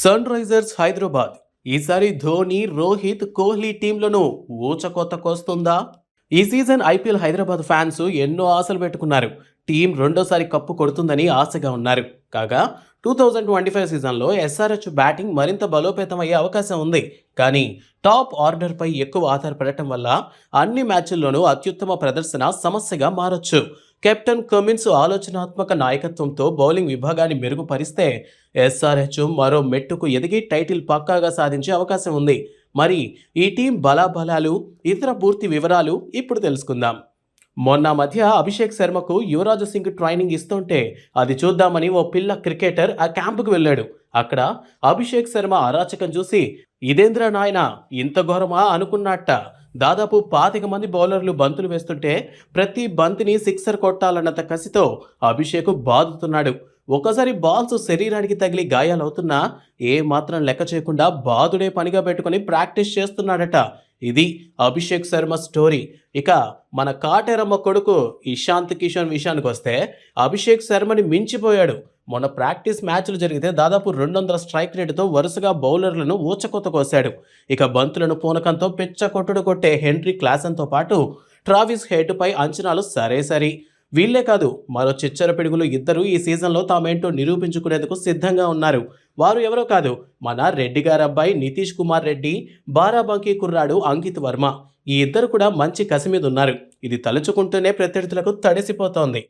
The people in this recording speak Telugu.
Sun Risers Hyderabad. ఈసారి ధోని రోహిత్ కోహ్లీ టీంలను ఊచకొత్తకొస్తుందా ఈ సీజన్ ఐపీఎల్ హైదరాబాద్ ఫ్యాన్స్ ఎన్నో ఆశలు పెట్టుకున్నారు. టీం రెండోసారి కప్పు కొడుతుందని ఆశగా ఉన్నారు. కాగా టూ థౌజండ్ ట్వంటీ ఫైవ్ సీజన్లో ఎస్ఆర్హెచ్ బ్యాటింగ్ మరింత బలోపేతం అయ్యే అవకాశం ఉంది. కానీ టాప్ ఆర్డర్పై ఎక్కువ ఆధారపడటం వల్ల అన్ని మ్యాచ్ల్లోనూ అత్యుత్తమ ప్రదర్శన సమస్యగా మారొచ్చు. కెప్టెన్ కమిన్స్ ఆలోచనాత్మక నాయకత్వంతో బౌలింగ్ విభాగాన్ని మెరుగుపరిస్తే ఎస్ఆర్హెచ్ మరో మెట్టుకు ఎదిగి టైటిల్ పక్కాగా సాధించే అవకాశం ఉంది. మరి ఈ టీం బలాబలాలు ఇతర పూర్తి వివరాలు ఇప్పుడు తెలుసుకుందాం. మొన్న మధ్య అభిషేక్ శర్మకు యువరాజ్ సింగ్ ట్రైనింగ్ ఇస్తుంటే అది చూద్దామని ఓ పిల్ల క్రికెటర్ ఆ క్యాంపుకు వెళ్ళాడు. అక్కడ అభిషేక్ శర్మ అరాచకం చూసి ఇదేంద్ర నాయన ఇంత ఘోరమా? అనుకున్నట్ట. దాదాపు పాతిక మంది బౌలర్లు బంతులు వేస్తుంటే ప్రతి బంతిని సిక్సర్ కొట్టాలన్నంత కసితో అభిషేక్ బాదుతున్నాడు. ఒకసారి బాల్స్ శరీరానికి తగిలి గాయాలవుతున్నా ఏ మాత్రం లెక్క చేయకుండా బాదుడే పనిగా పెట్టుకొని ప్రాక్టీస్ చేస్తున్నాడట ఇది అభిషేక్ శర్మ స్టోరీ. ఇక మన కాటేరమ్మ కొడుకు ఇషాంత్ కిషన్ విషయానికి వస్తే అభిషేక్ శర్మని మించిపోయాడు. మొన్న ప్రాక్టీస్ మ్యాచ్లు జరిగితే దాదాపు రెండు వందల స్ట్రైక్ రేటుతో వరుసగా బౌలర్లను ఊచకొత్త కోశాడు ఇక బంతులను పూనకంతో పిచ్చ కొట్టుడు కొట్టే హెన్రీ క్లాసన్తో పాటు ట్రావిస్ హెడ్పై అంచనాలు సరే సరి వీళ్ళే కాదు మరో చిచ్చర పిడుగులు ఇద్దరు ఈ సీజన్లో తామేంటో నిరూపించుకునేందుకు సిద్ధంగా ఉన్నారు. వారు ఎవరో కాదు మన రెడ్డి గారబ్బాయి నితీష్ కుమార్ రెడ్డి బారాబంకీ కుర్రాడు అంకిత్ వర్మ. ఈ ఇద్దరు కూడా మంచి కసి మీద ఉన్నారు. ఇది తలుచుకుంటూనే ప్రత్యర్థులకు తడిసిపోతోంది.